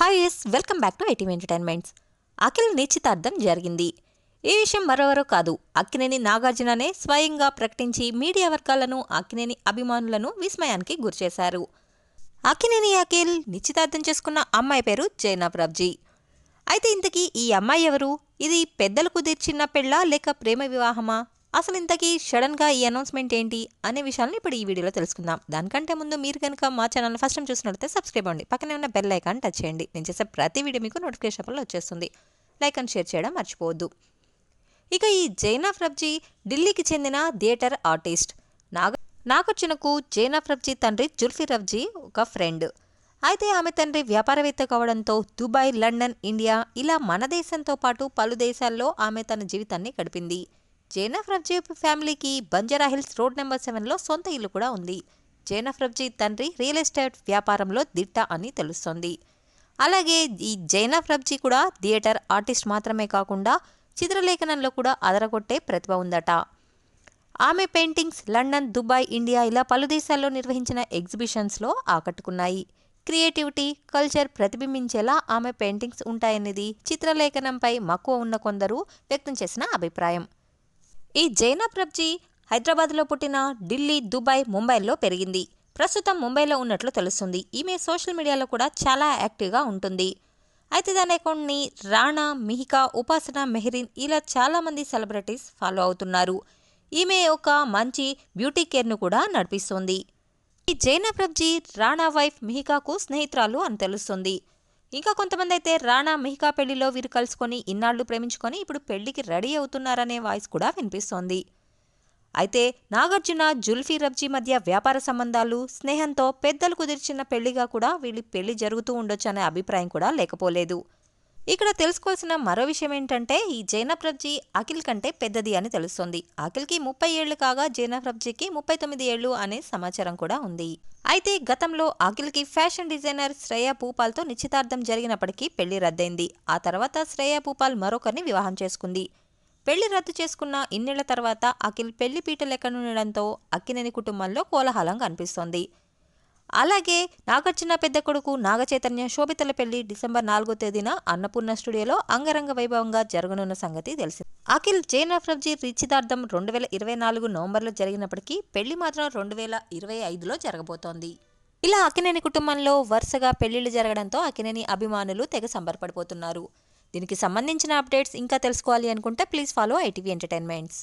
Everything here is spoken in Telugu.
Hi yes welcome back to ITV entertainments Akhil నిశ్చితార్థం జరిగింది. ఈ విషయం మరెవరో కాదు. అక్కినేని నాగార్జుననే స్వయంగా ప్రకటించి మీడియా వర్గాలను అక్కినేని అభిమానులను విస్మయానికి గురిచేశారు. అక్కినేని అఖిల్ నిశ్చితార్థం చేసుకున్న అమ్మాయి పేరు జైనా ప్రభ్జీ. అయితే ఇంతకీ ఈ అమ్మాయి ఎవరు? ఇది పెద్దలకు తీర్చిన పెళ్ళా లేక ప్రేమ వివాహమా? అసలు ఇంతకీ సడన్గా ఈ అనౌన్స్మెంట్ ఏంటి అనే విషయాలను ఇప్పుడు ఈ వీడియోలో తెలుసుకుందాం. దానికంటే ముందు మీరు కనుక మా ఛానల్ ఫస్ట్ టైం చూసినట్లయితే సబ్స్క్రైబ్ అవ్వండి. పక్కనే ఉన్న బెల్ ఐకాన్ టచ్ చేయండి. నేను చేసే ప్రతి వీడియో మీకు నోటిఫికేషన్లో వచ్చేస్తుంది. లైక్ అండ్ షేర్ చేయడం మర్చిపోవద్దు. ఇక ఈ జైనాఫ్ రబ్జీ ఢిల్లీకి చెందిన థియేటర్ ఆర్టిస్ట్ నాగ నాగార్జునకు జైనాఫ్ రబ్జీ తండ్రి జుల్ఫీ రబ్జీ ఒక ఫ్రెండ్. అయితే ఆమె తండ్రి వ్యాపారవేత్త కావడంతో దుబాయ్ లండన్ ఇండియా ఇలా మన దేశంతో పాటు పలు దేశాల్లో ఆమె తన జీవితాన్ని గడిపింది. జైనఫ్ రబ్జీ ఫ్యామిలీకి బంజారా హిల్స్ రోడ్ నెంబర్ సెవెన్లో సొంత ఇల్లు కూడా ఉంది. జైనఫ్ రబ్జీ తండ్రి రియల్ ఎస్టేట్ వ్యాపారంలో దిట్ట అని తెలుస్తోంది. అలాగే ఈ జైనఫ్ రబ్జీ కూడా థియేటర్ ఆర్టిస్ట్ మాత్రమే కాకుండా చిత్రలేఖనంలో కూడా అదరగొట్టే ప్రతిభ ఉందట. ఆమె పెయింటింగ్స్ లండన్ దుబాయ్ ఇండియా ఇలా పలు దేశాల్లో నిర్వహించిన ఎగ్జిబిషన్స్లో ఆకట్టుకున్నాయి. క్రియేటివిటీ కల్చర్ ప్రతిబింబించేలా ఆమె పెయింటింగ్స్ ఉంటాయనేది చిత్రలేఖనంపై మక్కువ ఉన్న కొందరు వ్యక్తం చేసిన అభిప్రాయం. ఈ జైనా ప్రబ్జీ హైదరాబాద్లో పుట్టిన ఢిల్లీ దుబాయ్ ముంబైలో పెరిగింది. ప్రస్తుతం ముంబైలో ఉన్నట్లు తెలుస్తుంది. ఈమె సోషల్ మీడియాలో కూడా చాలా యాక్టివ్గా ఉంటుంది. అయితే దాని అకౌంట్ని రాణా మిహికా ఉపాసన మెహరీన్ ఇలా చాలామంది సెలబ్రిటీస్ ఫాలో అవుతున్నారు. ఈమె ఒక మంచి బ్యూటీ కేర్ను కూడా నడిపిస్తుంది. ఈ జైనా ప్రబ్జీ రాణా వైఫ్ మిహికాకు స్నేహితురాలు అని తెలుస్తుంది. ఇంకా కొంతమంది అయితే రాణా మిహికా పెళ్ళిలో వీరు కలుసుకొని ఇన్నాళ్ళు ప్రేమించుకొని ఇప్పుడు పెళ్ళికి రెడీ అవుతున్నారనే వాయిస్ కూడా వినిపిస్తోంది. అయితే నాగార్జున జుల్ఫీ రబ్జీ మధ్య వ్యాపార సంబంధాలు స్నేహంతో పెద్దలు కుదిర్చిన పెళ్ళిగా కూడా వీళ్ళ పెళ్ళి జరుగుతూ ఉండొచ్చు అనే అభిప్రాయం కూడా లేకపోలేదు. ఇక్కడ తెలుసుకోవాల్సిన మరో విషయం ఏంటంటే ఈ జైనబ్ రబ్జీ అఖిల్ కంటే పెద్దది అని తెలుస్తోంది. అఖిల్కి ముప్పై ఏళ్ళు కాగా జైనబ్ రబ్జీకి ముప్పై తొమ్మిది ఏళ్ళు అనే సమాచారం కూడా ఉంది. అయితే గతంలో అఖిల్కి ఫ్యాషన్ డిజైనర్ శ్రేయా పూపాల్తో నిశ్చితార్థం జరిగినప్పటికీ పెళ్ళి రద్దయింది. ఆ తర్వాత శ్రేయా పూపాల్ మరొకరిని వివాహం చేసుకుంది. పెళ్ళి రద్దు చేసుకున్న ఇన్నేళ్ళ తర్వాత అఖిల్ పెళ్ళి పీటలెక్కనుండడంతో అక్కినేని కుటుంబంలో కోలాహలం కనిపిస్తోంది. అలాగే నాగార్జున పెద్ద కొడుకు నాగచైతన్య శోభితల పెళ్ళి డిసెంబర్ నాలుగో తేదీన అన్నపూర్ణ స్టూడియోలో అంగరంగ వైభవంగా జరగనున్న సంగతి తెలిసింది. అఖిల్ జైన్ అఫ్రబ్జీ నిశ్చితార్థం రెండు వేల ఇరవై నాలుగు నవంబర్లో జరిగినప్పటికీ పెళ్ళి మాత్రం రెండు వేల ఇరవై ఐదులో జరగబోతోంది. ఇలా అక్కినేని కుటుంబంలో వరుసగా పెళ్ళిళ్ళు జరగడంతో అక్కినేని అభిమానులు తెగ సంబరపడిపోతున్నారు. దీనికి సంబంధించిన అప్డేట్స్ ఇంకా తెలుసుకోవాలి అనుకుంటే ప్లీజ్ ఫాలో ఐటీవీ ఎంటర్టైన్మెంట్స్.